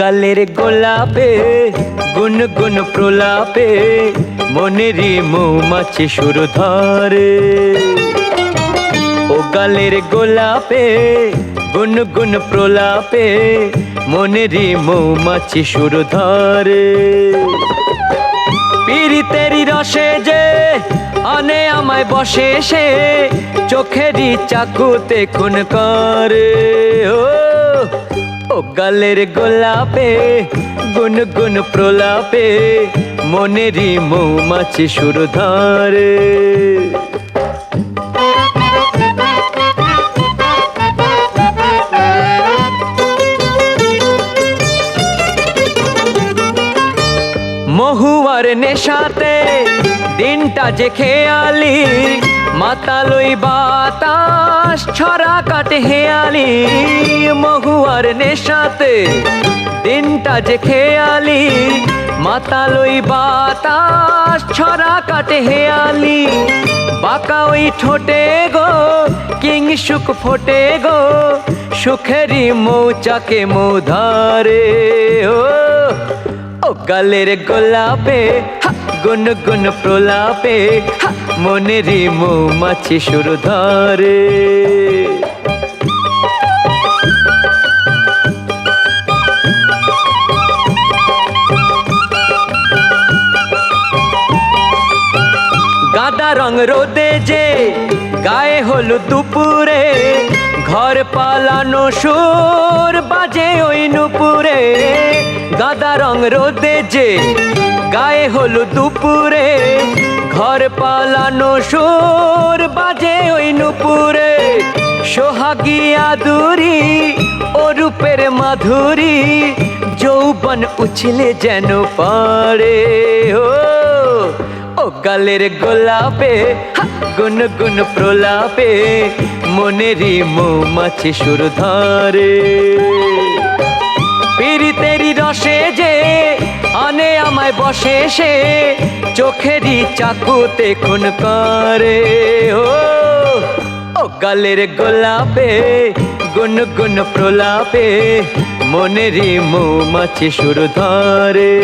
গালের গোলাপে গুন গুন প্রলাপে, মনেরই মৌমাছি সুর ধরে ও গালের গোলাপে গুন গুন প্রলাপে, মনেরই মৌমাছি সুর ধরে পিরিতেরি রসে যে আনে আমায় বসে সে, চোখেরই চাকুতে খুন করে ও গালের গোলাপে গুন গুন প্রলাপে মনেরই মৌমাছি সুর ধরে মহুয়ার নেশাতে দিনটা যে খেয়ালি মাতালই বাতাস, ছড়া কাটে হেয়ালি, মহুয়ার নেশাতে। দিনটা যে খেয়ালি মাতালই বাতাস, ছড়া কাটে হেয়ালি। বাঁকা ওই ঠোঁটে গো, কিং সুখ ফোটে গো, সুখেরই মৌচাকে মৌধারে, ও। ও গালের গোলাপে গুন গুন প্রলাপে হা, মনেরই মৌমাছি সুর ধরে গাদা রং রোদে যে গায়ে হলো দুপুরে ঘর পালানো সুর বাজে ওই নুপুরে। গাদা রং রোদে যে গায়ে হলো দুপুরে ঘর পালানো সুর বাজে ওই নুপুরে। সোহাগী আদুরি ও রূপের মাধুরী, যৌবন উছলে যেন পারে ও গালের গোলাপে গুন গুন প্রলাপে, মনেরই মৌমাছি সুর ধরে। পিরিতেরি রসে যে আনে আমায় বসে সে, চোখেরই চাকুতে খুন করে। ও ও গালের গোলাপে গুন গুন প্রলাপে, মনেরই মৌমাছি সুর ধরে।